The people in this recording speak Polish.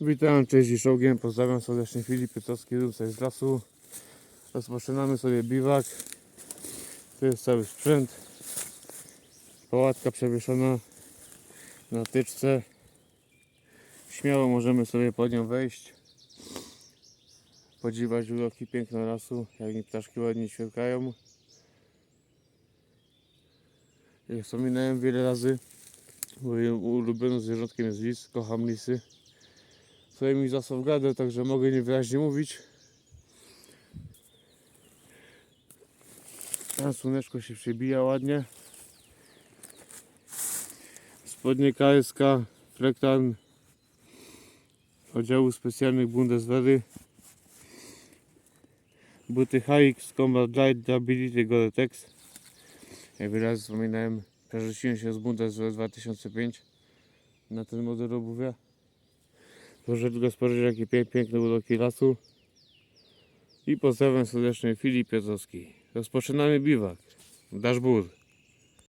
Witam, cześć i czołgiem, pozdrawiam serdecznie Filip Pietowski, tutaj z lasu. Rozpoczynamy sobie biwak. Tu jest cały sprzęt. Pałatka przewieszona na tyczce. Śmiało możemy sobie pod nią wejść. Podziwiać uroki piękne lasu, jak mi ptaszki ładnie ćwierkają. Jak wspominałem wiele razy, moim ulubionym zwierzątkiem jest lis, kocham lisy sobie mi zasał gadę, także mogę niewyraźnie mówić. Tam słoneczko się przebija ładnie. Spodnie KSK Flektan oddziału specjalnych Bundeswehry. Buty HX Combat Light Durability Gore-Tex. Jak wyraźnie wspominałem, przerzuciłem się z Bundeswehr 2005 na ten model obuwia. Proszę tylko spojrzeć jakie piękne uroki lasu. I pozdrawiam serdecznie Filip Piotrowski. Rozpoczynamy biwak. Daszbur.